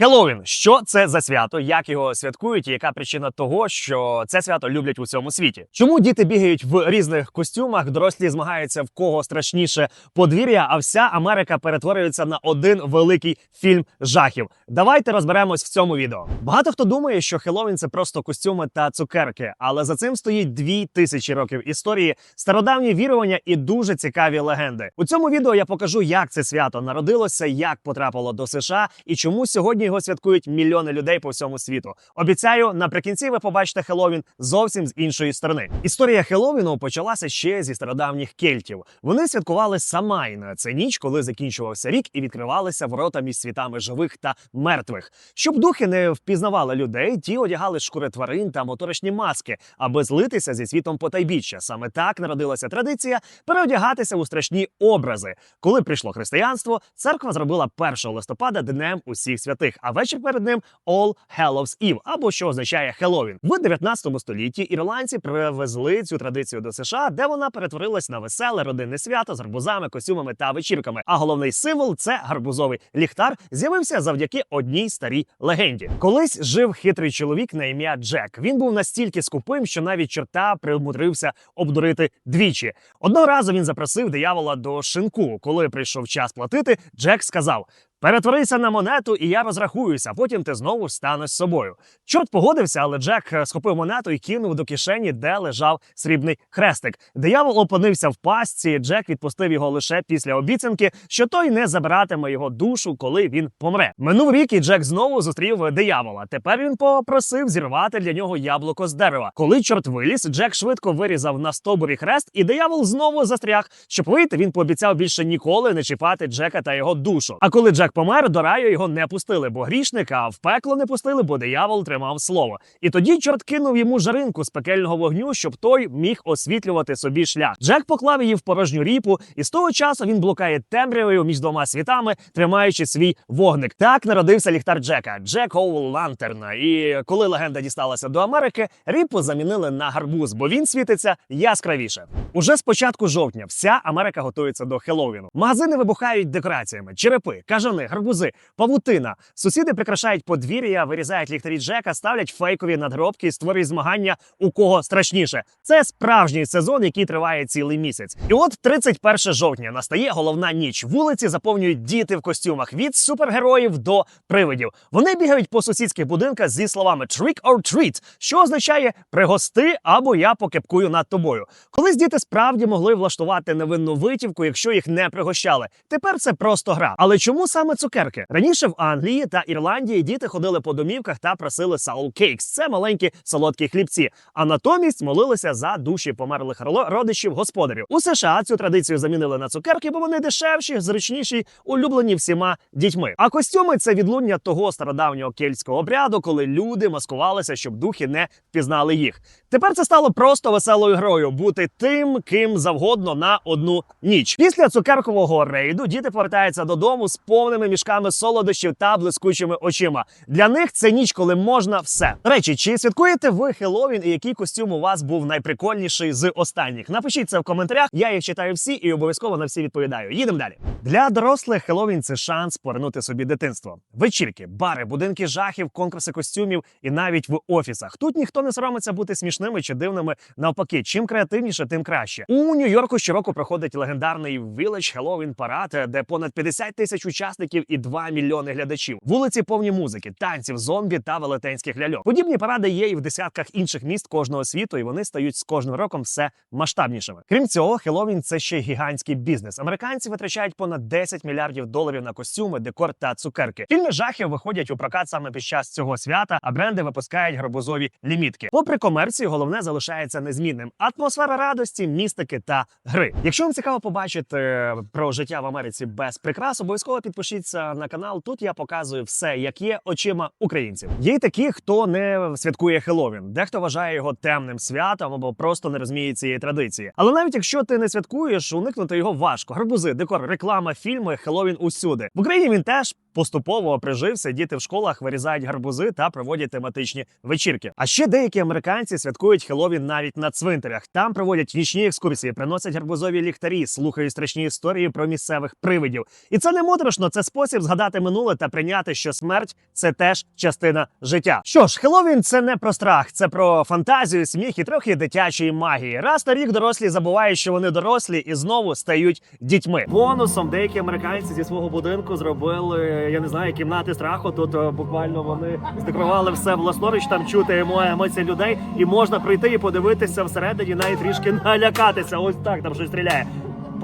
Хеллоуін. Що це за свято? Як його святкують? І яка причина того, що це свято люблять у всьому світі? Чому діти бігають в різних костюмах? Дорослі змагаються в кого страшніше подвір'я, а вся Америка перетворюється на один великий фільм жахів. Давайте розберемось в цьому відео. Багато хто думає, що Хеллоуін – це просто костюми та цукерки, але за цим стоїть дві тисячі років історії, стародавні вірування і дуже цікаві легенди. У цьому відео я покажу, як це свято народилося, як потрапило до США і чому сьогодні його святкують мільйони людей по всьому світу. Обіцяю, наприкінці ви побачите Хеллоуін зовсім з іншої сторони. Історія Хеллоуіну почалася ще зі стародавніх кельтів. Вони святкували Самайн. Це ніч, коли закінчувався рік і відкривалися ворота між світами живих та мертвих. Щоб духи не впізнавали людей, ті одягали шкури тварин та моторошні маски, аби злитися зі світом потайбіччя. Саме так народилася традиція переодягатися у страшні образи. Коли прийшло християнство, церква зробила 1 листопада днем усіх святих, а вечір перед ним All Hallows Eve, або що означає Хеллоуін. В 19 столітті ірландці привезли цю традицію до США, де вона перетворилась на веселе родинне свято з гарбузами, костюмами та вечірками. А головний символ це гарбузовий ліхтар. З'явився завдяки одній старій легенді. Колись жив хитрий чоловік на ім'я Джек. Він був настільки скупим, що навіть чорта примудрився обдурити двічі. Одного разу він запросив диявола до шинку. Коли прийшов час платити, Джек сказав. Перетворися на монету, і я розрахуюся. Потім ти знову станеш собою. Чорт погодився, але Джек е, схопив монету і кинув до кишені, де лежав срібний хрестик. Диявол опинився в пастці. Джек відпустив його лише після обіцянки, що той не забиратиме його душу, коли він помре. Минув рік, і Джек знову зустрів диявола. Тепер він попросив зірвати для нього яблуко з дерева. Коли чорт виліз, Джек швидко вирізав на стовбурі хрест, і диявол знову застряг. Щоб вийти, він пообіцяв більше ніколи не чіпати Джека та його душу. А коли Джек помер, до раю його не пустили, бо грішника, в пекло не пустили, бо диявол тримав слово. І тоді чорт кинув йому жаринку з пекельного вогню, щоб той міг освітлювати собі шлях. Джек поклав її в порожню ріпу, і з того часу він блукає темрявою між двома світами, тримаючи свій вогник. Так народився ліхтар Джека Джек Оул Лантерна. І коли легенда дісталася до Америки, ріпу замінили на гарбуз, бо він світиться яскравіше. Уже з початку жовтня вся Америка готується до Хеллоуіну. Магазини вибухають декораціями, черепи, кажани, гарбузи, павутина. Сусіди прикрашають подвір'я, вирізають ліхтарі Джека, ставлять фейкові надгробки і створюють змагання у кого страшніше. Це справжній сезон, який триває цілий місяць. І от 31 жовтня настає головна ніч. Вулиці заповнюють діти в костюмах від супергероїв до привидів. Вони бігають по сусідських будинках зі словами «trick or treat», що означає пригости або я покепкую над тобою. Колись діти справді могли влаштувати невинну витівку, якщо їх не пригощали. Тепер це просто гра. Але чому саме цукерки? Раніше в Англії та Ірландії діти ходили по домівках та просили cakes. Це маленькі солодкі хлібці. А натомість молилися за душі померлих родичів господарів. У США цю традицію замінили на цукерки, бо вони дешевші, зручніші, улюблені всіма дітьми. А костюми це відлуння того стародавнього кельтського обряду, коли люди маскувалися, щоб духи не впізнали їх. Тепер це стало просто веселою грою бути тим, ким завгодно на одну ніч. Після цукеркового рейду діти повертаються додому з повними мішками солодощів та блискучими очима. Для них це ніч, коли можна все. До речі, чи святкуєте ви Хеллоуін і який костюм у вас був найприкольніший з останніх? Напишіть це в коментарях. Я їх читаю всі і обов'язково на всі відповідаю. Їдемо далі. Для дорослих Хеллоуін – це шанс повернути собі дитинство. Вечірки, бари, будинки жахів, конкурси костюмів і навіть в офісах. Тут ніхто не соромиться бути смішними чи дивними. Навпаки, чим креативніше, тим краще. У Нью-Йорку щороку проходить легендарний Village Halloween парад, де понад 50 тисяч учасників і 2 мільйони глядачів. Вулиці повні музики, танців, зомбі та велетенських ляльок. Подібні паради є і в десятках інших міст кожного світу, і вони стають з кожним роком все масштабнішими. Крім цього, Хеллоуін – це ще гігантський бізнес. Американці витрачають понад 10 мільярдів доларів на костюми, декор та цукерки. Фільми жахів виходять у прокат саме під час цього свята, а бренди випускають гарбузові лімітки. Попри комерцію, головне залишається незмінним: атмосфера радості, містики та гри. Якщо вам цікаво побачити е, про життя в Америці без прикрас, обов'язково підпишіться на канал. Тут я показую все, як є очима українців. Є такі, хто не святкує Хеловін, Дехто вважає його темним святом або просто не розуміє цієї традиції. Але навіть якщо ти не святкуєш, уникнути його важко. Гарбузи, декор, реклама, фільми, Хеловін усюди. В Україні він теж поступово прижився. Діти в школах вирізають гарбузи та проводять тематичні вечірки. А ще деякі американці святкують Хеллоуін навіть на цвинтарях. Там проводять нічні екскурсії, приносять гарбузові ліхтарі, слухають страшні історії про місцевих привидів. І це не моторошно, це спосіб згадати минуле та прийняти, що смерть це теж частина життя. Що ж, Хеллоуін – це не про страх, це про фантазію, сміх і трохи дитячої магії. Раз на рік дорослі забувають, що вони дорослі, і знову стають дітьми. Бонусом деякі американці зі свого будинку зробили, я не знаю, кімнати страху. Тут е, буквально вони здекорували все власноруч, там чути емо- емоції людей, і можна прийти і подивитися всередині, навіть трішки налякатися. Ось так там щось стріляє.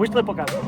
Пішли покажемо.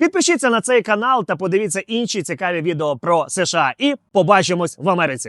Підпишіться на цей канал та подивіться інші цікаві відео про США. І побачимось в Америці.